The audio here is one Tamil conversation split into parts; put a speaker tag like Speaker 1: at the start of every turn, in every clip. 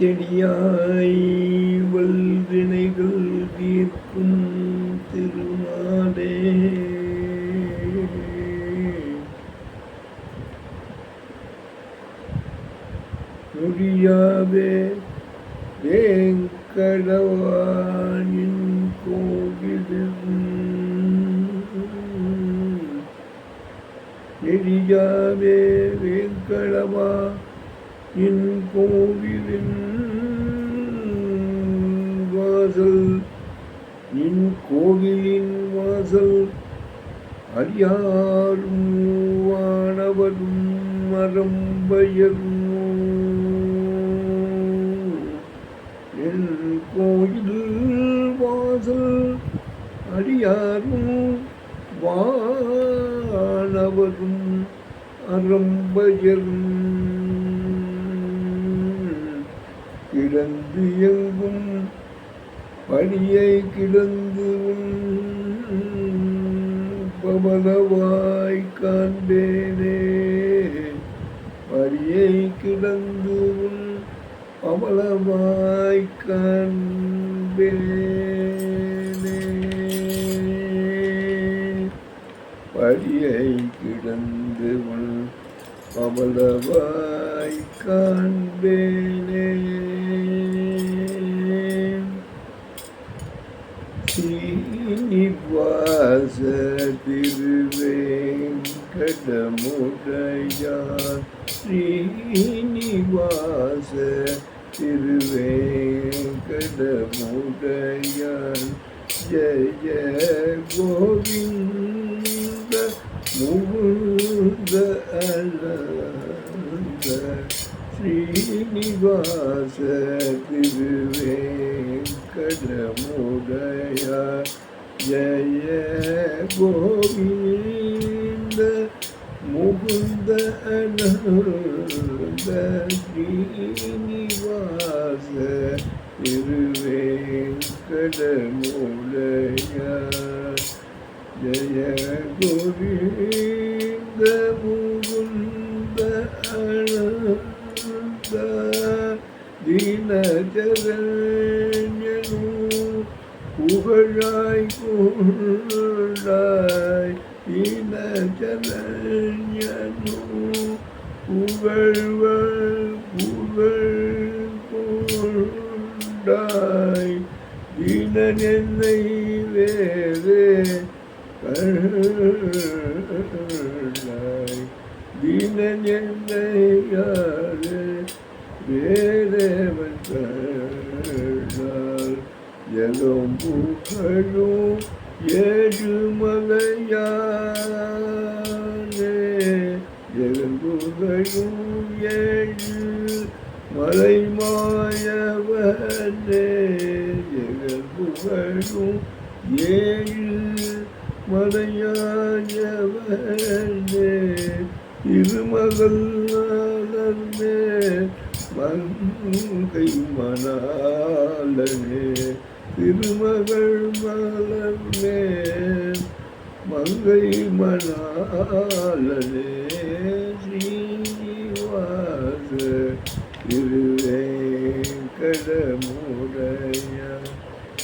Speaker 1: செடியாய் வல்வினைகள் தீர்க்கும் திருநாடே. முடியாதே வேங்கடவானின் கோவிலும் நெறியாவே வேங்கடவா என் கோவிலின் வாசல் என் கோவிலின் வாசல் அறியாரும் வானவரும் மரம்பயரும் என் கோயில் வாசல் அறியாரும் வானவரும் அறம்பயரும் கிடந்து எங்கும் பணியை கிடந்து பவனவாய் காண்பேனே. பணியை கிடந்து உன் பவளவாய் காண்பேனே. படியை கிடந்து உன் பவளவாய் காண்பேனே. ஸ்ரீனிவாச திருவேங்கடமுடையான் ஸ்ரீனிவாச திருவேங்கடமுடையான் ஜய கோவிந்த முகுந்த அலந்த ஸ்ரீனிவாச திருவேங்கடமுடைய ജയ ഗോവിന്ദ മുകുന്ദ അനന്ദ ശ്രീനിവാസ ജയ ഗോവിന്ദ മുകുന്ദ അനന്ദ ദീനചരൻ புகழாய் கொண்டாய் தினச்சரண்யனு புகழ்வள் புகழ் கொண்டாய் தினன் வேறு கண்டாய் தினன் யாரு வேறவன் கண்டால் ஜலம் புகழும் ஏழுமலையானே ஜெகன் ஏழு மலை மாயவனே ஜெகன் ஏழு மலையாயவனே. திருமகள் நலனே மங்கை மணாலனே திருமகள் மலர்மே மங்கை மணாலனே ஸ்ரீனிவாச திருவேங்கடமுடைய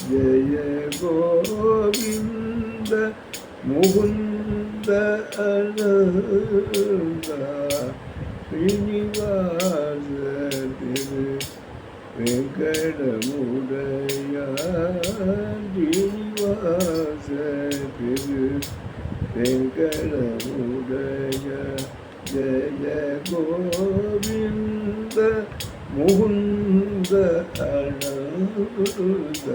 Speaker 1: ஜய கோவிந்த முகுந்த அனந்த ஸ்ரீனிவாச திரு வெங்கடமுடைய ஸ்ரீனிவாச திரு வெங்கடமுடைய ஜய கோவிந்த முகுந்த அனந்த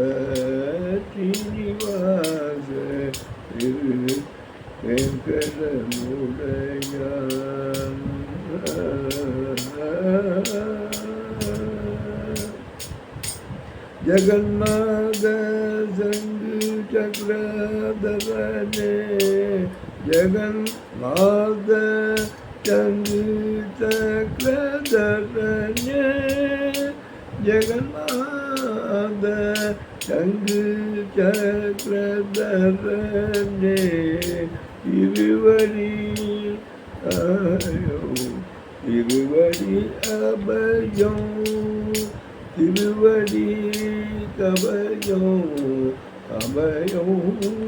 Speaker 1: ஸ்ரீனிவாச திரு வெங்கடமுடைய ஜகநாத சங்கு சக்கரதரனே ஜகநாத சங்கு சக்கரதரனே ஜகநாத சங்கு சக்கரதரனே இருவரி ஆயோ இருவரி அபயம் திருவடி கபயம் அபயம்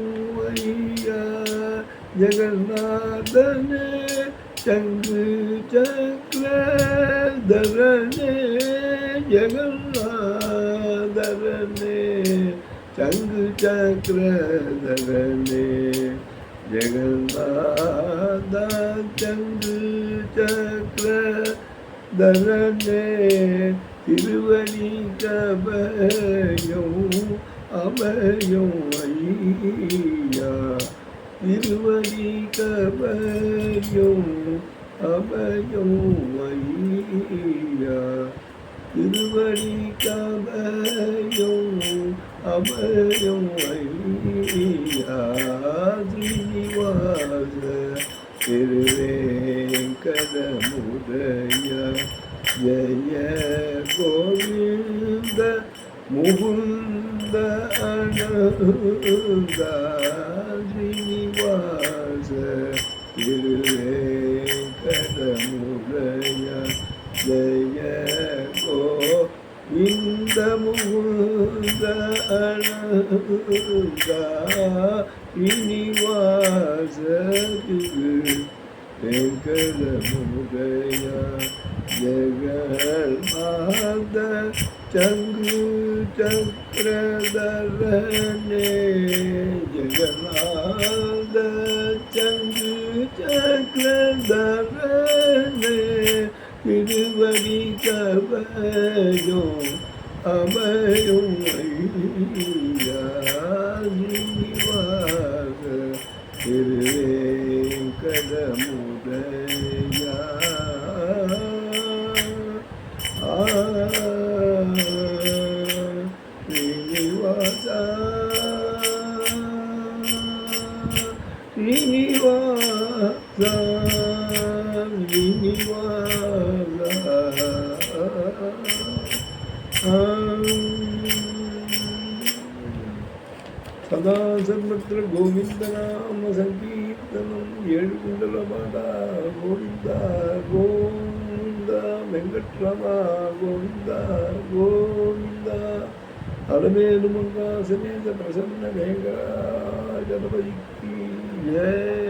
Speaker 1: ஐயா ஜெகநாதனே சங்கு சக்கரதரனே ஜெகநாதரனே சங்கு சக்கரதரனே ஜெகநாத சங்கு சக்கரதரனே திருவடி கபயம் அபயம் ஐயா திருவடி கபயம் அபயம் ஐயா திருவடி கபயம் அபயம் ஐயா ஸ்ரீனிவாச திருவேங்கடமுதய ஜய கோவிந்த முகுந்த அனந்த ஸ்ரீனிவாச திருவேங்கடமுதய ஜய கோவிந்த முகுந்த அனந்த ஸ்ரீனிவாச திரு வெங்கடமுதய ஜெகநாத ചന്ദ്രധരനെ ജഗനാഥ ചന്ദ്രധരനെ തിരുവടി കവയോ അമയും തിരുവേങ്കടമുദയ സദാ സർവത്ര ഗോവിന്ദനാമ സങ്കീർത്തനം ഏഴുകുണ്ടലമാട ഗോവിന്ദ ഗോവിന്ദ വെങ്കട്രമ ഗോവിന്ദ ഗോവിന്ദ അളമേലു മംഗാസനേത പ്രസന്ന വേഗ ജനപതി ജയ